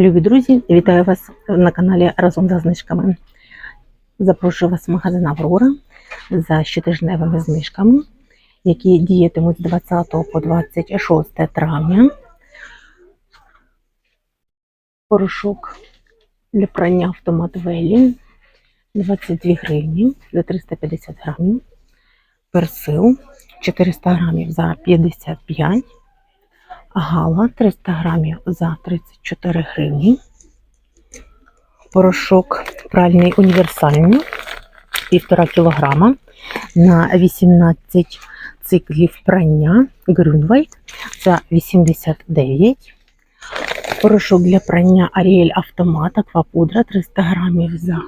Любі друзі, вітаю вас на каналі Разом за знижками. Запрошую вас в магазин Аврора за щотижневими знижками, які діятимуть з 20 по 26 травня. Порошок для прання автомат Велі 22 гривні за 350 грамів. Персил 400 грамів за 55 Гала 300 грамів за 34 гривні. Порошок пральний універсальний 1,5 кілограма на 18 циклів прання Grünwald за 89. Порошок для прання Ariel Автомат Аквапудра 300 грамів за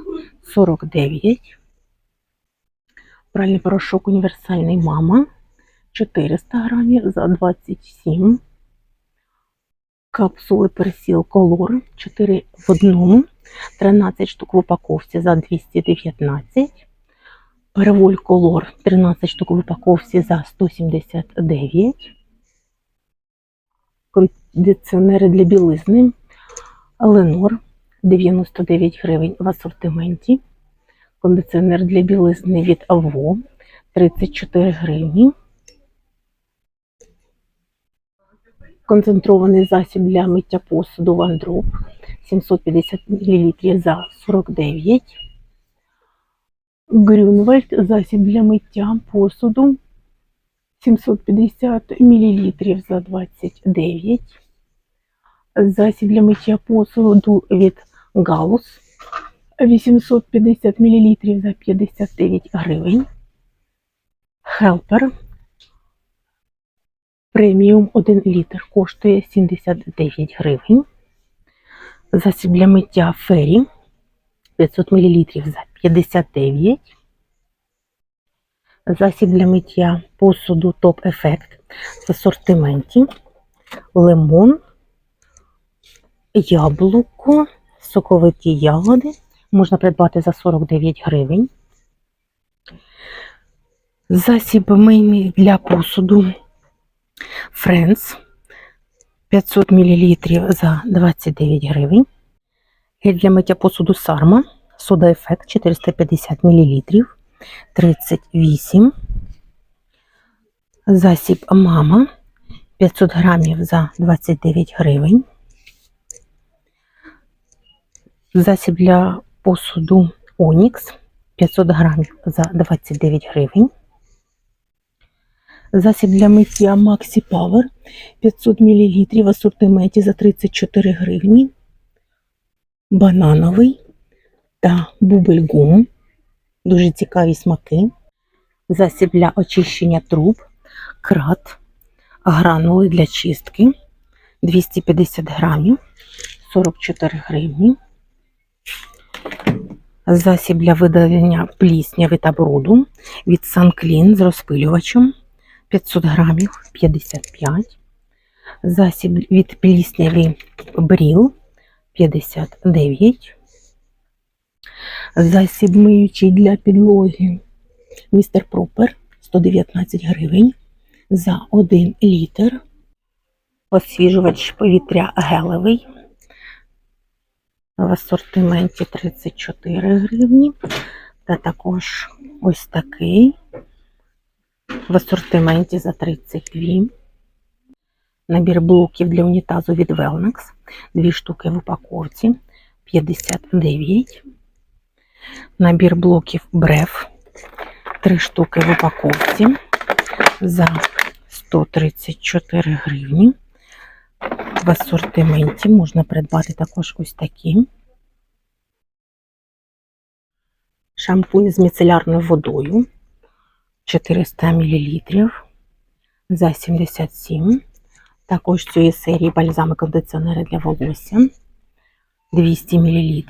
49. Пральний порошок універсальний Мама 400 грамів за 27 капсули персіл колор 4 в одному, 13 штук в упаковці за 219. Переволь колор 13 штук в упаковці за 179. Кондиціонери для білизни Ленор 99 гривень в асортименті. Кондиціонер для білизни від Аво 34 гривні. Концентрований засіб для миття посуду Вандроп 750 мл за 49. Грюнвальд засіб для миття посуду 750 мл за 29. Засіб для миття посуду від Гаус 850 мл за 59 гривень. Хелпер Преміум 1 літр коштує 79 гривень. Засіб для миття Фері 500 мл за 59. Засіб для миття посуду Топ Ефект в асортименті. Лимон, яблуко, соковиті ягоди. Можна придбати за 49 гривень. Засіб мийний для посуду Friends 500 мл за 29 гривень. Гель для миття посуду Сарма. Сода Ефект 450 мл 38. Засіб Мама 500 грамів за 29 гривень. Засіб для посуду Онікс 500 грамів за 29 гривень. Засіб для миття Maxi Power 500 мл в асортименті за 34 гривні. Банановий та бубельгум. Дуже цікаві смаки. Засіб для очищення труб, крат, гранули для чистки 250 грамів 44 гривні. Засіб для видалення плісняви та бруду від Sunclean з розпилювачем 500 грамів 55. Засіб від плісняві бріл 59. Засіб миючий для підлоги містер Пропер 119 гривень за 1 літр. Освіжувач повітря гелевий. В асортименті 34 гривні. Та також ось такий в асортименті за 32. Набір блоків для унітазу від Velnex. Дві штуки в упаковці 59. Набір блоків Бреф. Три штуки в упаковці за 134 гривні. В асортименті можна придбати також ось такі. Шампунь з міцелярною водою 400 мл за 77. Також цієї серії бальзами кондиціонери для волосся 200 мл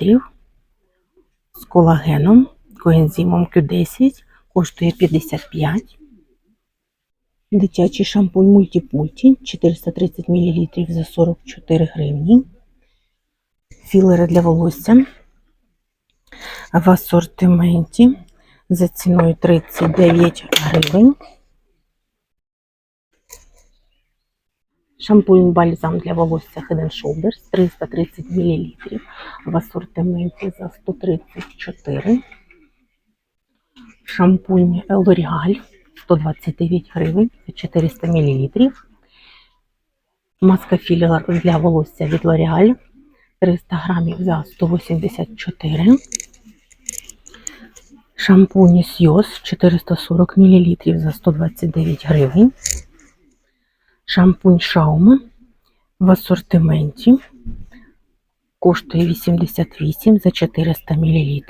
з колагеном, коензимом Q10 коштує 55. Дитячий шампунь мультипульті 430 мл за 44 гривні. Філери для волосся в асортименті за ціною 39 гривень. Шампунь бальзам для волосся Head Shoulders 330 мл в асортименті за 134. Шампунь L'Oreal 129 гривень за 400 мл. Маска філер для волосся від L'Oreal 300 грамів за 184. Шампунь Сйоз 440 мл за 129 гривень. Шампунь Шаума в асортименті коштує 88 за 400 мл.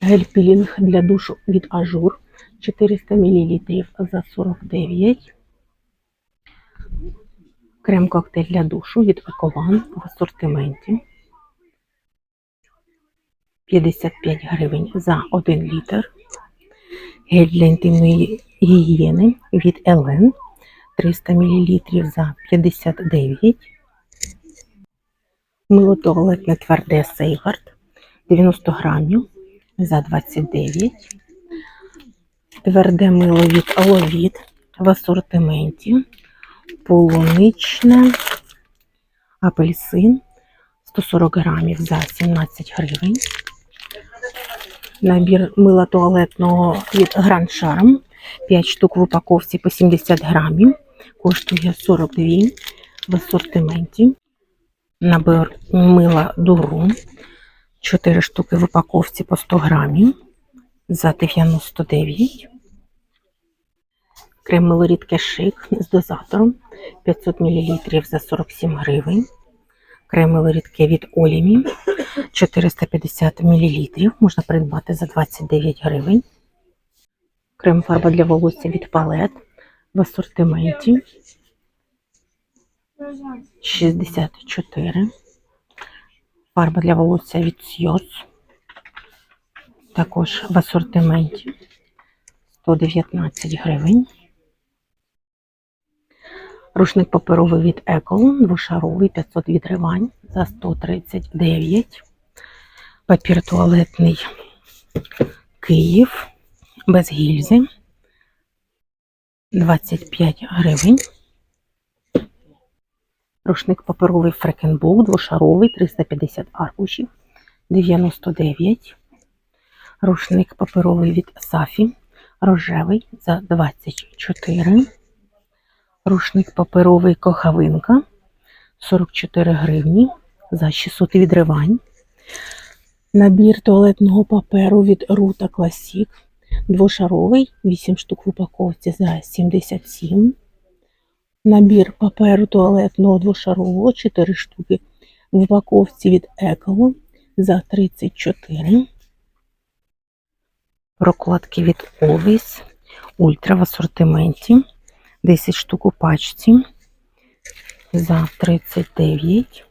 Гель-пілінг для душу від Ажур 400 мл за 49. Крем-коктейль для душу від Еколан в асортименті 55 гривень за 1 літр. Гель для інтимної гігієни від Елен 300 мл за 59. Мило туалетне тверде Сейгард 90 грамів за 29. Тверде мило від Аловіт в асортименті. Полуничне, апельсин 140 грамів за 17 гривень. Набір мила туалетного від Grand Charm 5 штук в упаковці по 70 грамів. Коштує 42 в асортименті. Набір мила Дуру 4 штуки в упаковці по 100 грамів за 99. Крем милорідке шик з дозатором 500 мл за 47 гривень. Крем милорідке від Олімі 450 мл можна придбати за 29 гривень. Крем фарба для волосся від палет в асортименті 64. Фарба для волосся від Сйоз. Також в асортименті 119 гривень. Рушник паперовий від Еколон, двошаровий 500 відривань за 139. Папір туалетний Київ без гільзи 25 гривень. Рушник паперовий Фрекенбок, двошаровий 350 аркушів 99. Рушник паперовий від Сафі рожевий за 24. Рушник паперовий кохавинка 44 гривні за 600 відривань. Набір туалетного паперу від Рута Classic двошаровий 8 штук в упаковці за 77. Набір паперу туалетного двошарового 4 штуки в упаковці від Еколо за 34. Прокладки від Always Ультра в асортименті 10 штук у пачці за 39.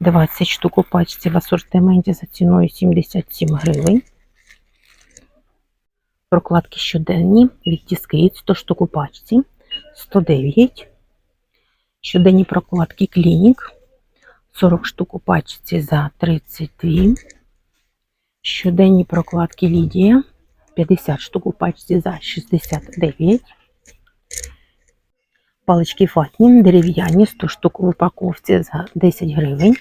20 штук у пачці в асортименті за ціною 77 гривень. Прокладки щоденні від 100 штук у пачці 109. Щоденні прокладки Клінік 40 штук у пачці за 32. Щоденні прокладки Лідія 50 штук у пачці за 69. Палички ватні дерев'яні 100 штук в упаковці за 10 гривень.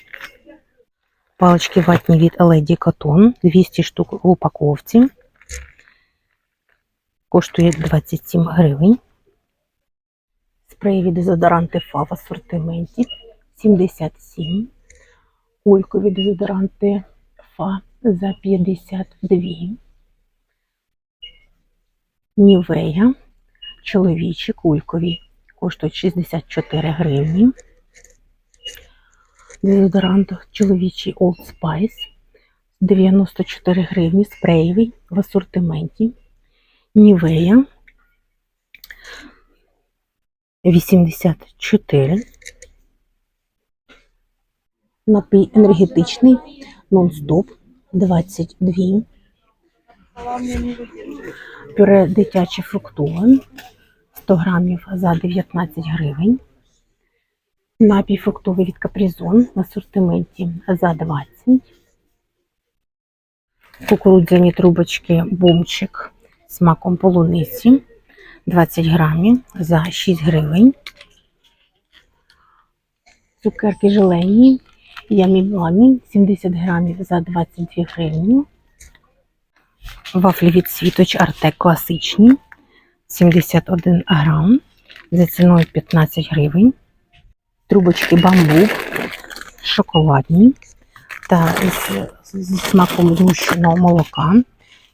Палички ватні від Lady Cotton 200 штук в упаковці. Коштує 27 гривень. Спреї від дезодоранти Фа в асортименті 77. Кулькові дезодоранти Фа за 52. Нівея. Чоловічі кулькові коштують 64 гривні. Дезодорант чоловічий Old Spice 94 гривні, спреєвий в асортименті. Нівея 84. Напій енергетичний нон-стоп 22. Пюре дитяче фруктове 100 грамів за 19 гривень. Напій фруктовий від Капризон в асортименті за 20. Кукурудзяні трубочки бумчик з маком полуниці 20 грамів за 6 гривень. Цукерки желейні, ямі бамі 70 грамів за 22 гривні. Вафлі від світоч Артек класичні 71 грам. За ціною 15 гривень. Трубочки бамбук. Шоколадні. Та зі смаком згущеного молока.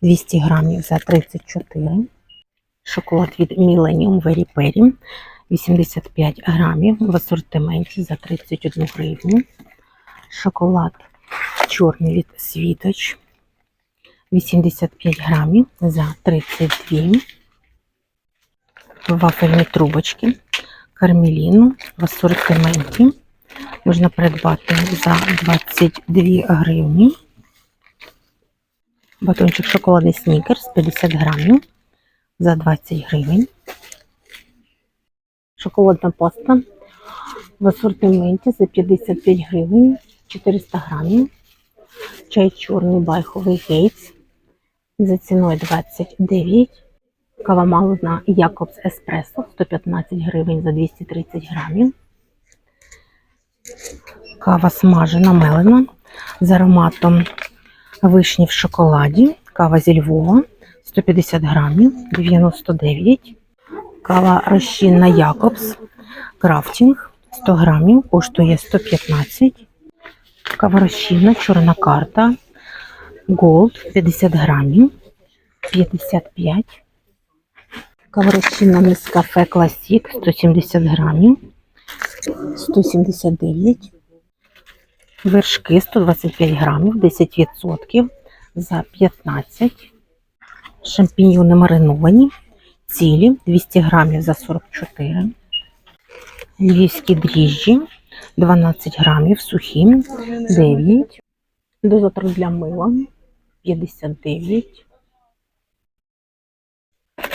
200 грамів за 34. Шоколад від Millennium Very Perry 85 грамів в асортименті за 31 гривню. Шоколад чорний від Світоч 85 грамів за 32. Вафельні трубочки кармеліну в асортименті можна придбати за 22 гривні. Батончик шоколадний снікерс 50 грамів за 20 гривень. Шоколадна паста в асортименті за 55 гривень 400 грамів. Чай чорний байховий гейтс за ціною 29. Кава молодна Якобс Еспресо 115 гривень за 230 грамів. Кава смажена мелена з ароматом вишні в шоколаді. Кава зі Львова 150 грамів 99. Кава розчинна Якобс Крафтінг 100 грамів коштує 115. Кава розчинна чорна карта Gold 50 грамів 55. Кава розчинна Нескафе Класік 170 грамів 179. Вершки 125 грамів, 10% за 15. Шампіньйони мариновані, цілі 200 грамів за 44. Львівські дріжджі 12 грамів, сухі 9. Дозатор для мила 59.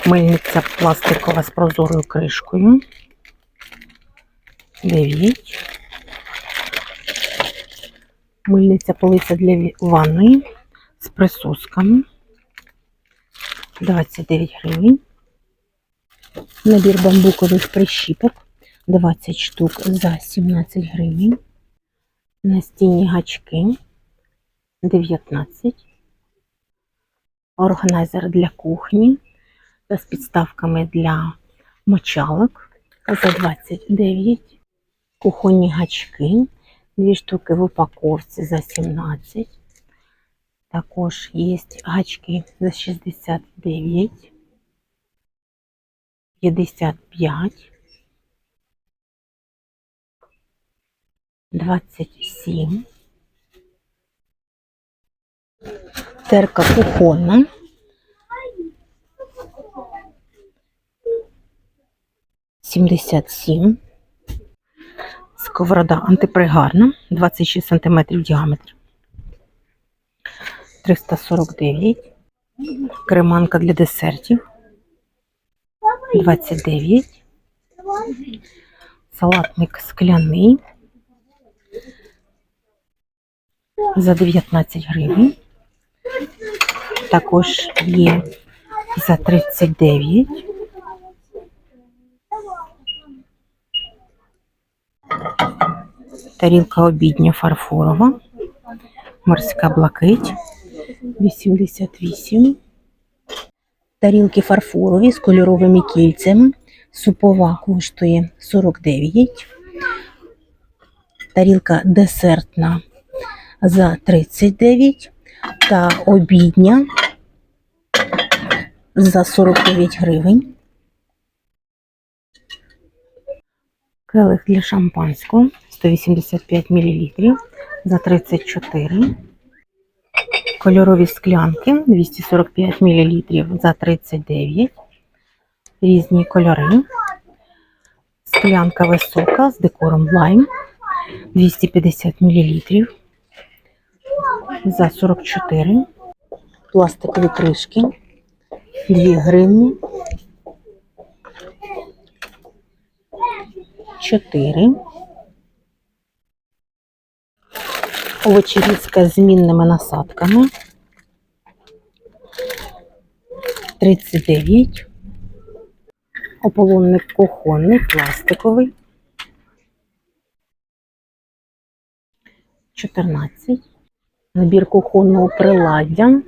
Мильниця пластикова з прозорою кришкою 9. Мильниця полиця для ванної з присосками 29 гривень. Набір бамбукових прищіпок 20 штук за 17 гривень. Настінні гачки 19. Органайзер для кухні з підставками для мочалок за 29. Кухонні гачки Дві штуки в упаковці за 17. Також є гачки за 69, 55, 27. Терка кухонна. Сімдесят сім. Сковорода антипригарна, 26 см діаметр. 349. Креманка для десертів. 29. Салатник скляний. За 19 гривень. Також є за 39. Тарілка обідня фарфорова, морська блакить 88. Тарілки фарфорові з кольоровими кільцями. Супова коштує 49. Тарілка десертна за 39 та обідня за 49 гривень. Келих для шампанського 185 мл за 34. Кольорові склянки 245 мл за 39. Різні кольори. Склянка висока з декором лайм 250 мл за 44. Пластикові кришки 2 гривні. 4. Овочерізка з змінними насадками. 39. Ополонник кухонний, пластиковий. 14. Набір кухонного приладдя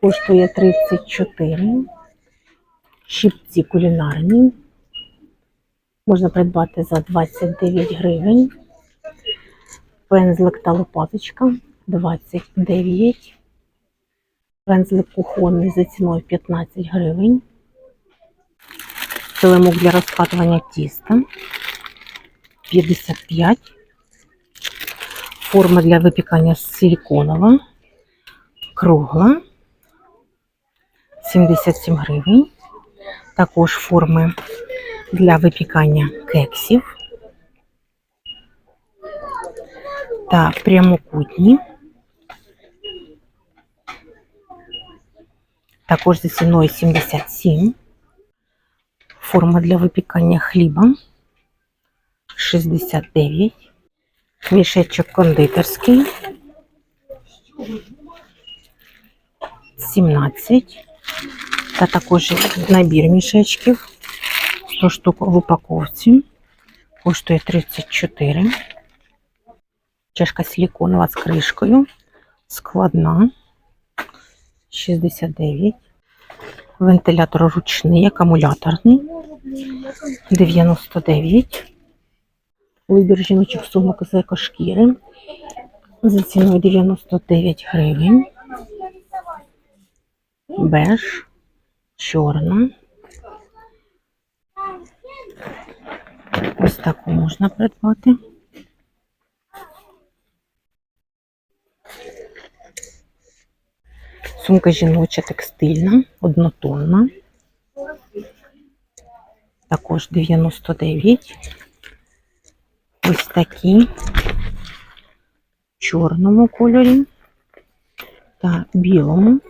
коштує 34. Щипці кулінарні. Можна придбати за 29 гривень. Пензлик та лопаточка 29. Пензлик кухонний за ціною 15 гривень. Килимок для розкатування тіста 55. Форма для випікання силіконова. Кругла 77 гривень. Також форми для випікання кексів та прямокутні. Також за ціною 77. Форма для випікання хліба 69. Мішечок кондитерський 17. Та також набір мішечків 100 штук в упаковці. Коштує 34. Чашка силіконова з кришкою. Складна 69. Вентилятор ручний, акумуляторний 99. Вибір жіночих сумок з екошкіри за ціною 99 гривень. Беж, чорна. Ось таку можна придбати. Сумка жіноча текстильна, однотонна. Також 99. Ось такі в чорному кольорі та білому.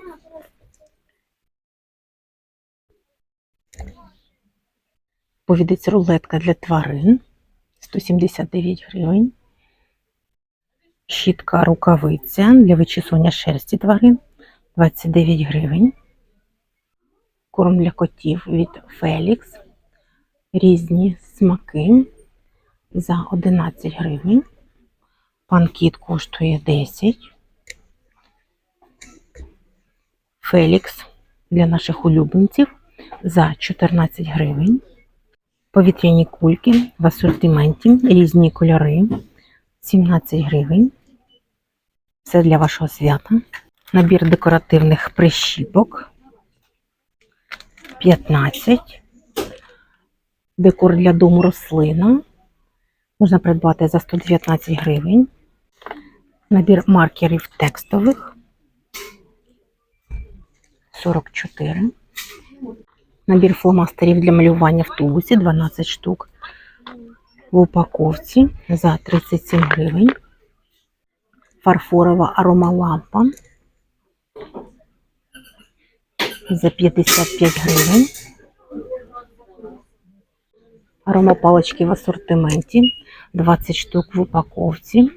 Повідець рулетка для тварин 179 гривень. Щітка рукавиця для вичісування шерсті тварин 29 гривень. Корм для котів від Фелікс. Різні смаки за 11 гривень. Панкіт коштує 10. Фелікс для наших улюбленців за 14 гривень. Повітряні кульки в асортименті, різні кольори 17 гривень. Це для вашого свята. Набір декоративних прищіпок 15. Декор для дому рослина. Можна придбати за 119 гривень. Набір маркерів текстових 44. Набір фломастерів для малювання в тубусі 12 штук. В упаковці за 37 гривень. Фарфорова аромалампа за 55 гривень. Аромапалочки в асортименті 20 штук в упаковці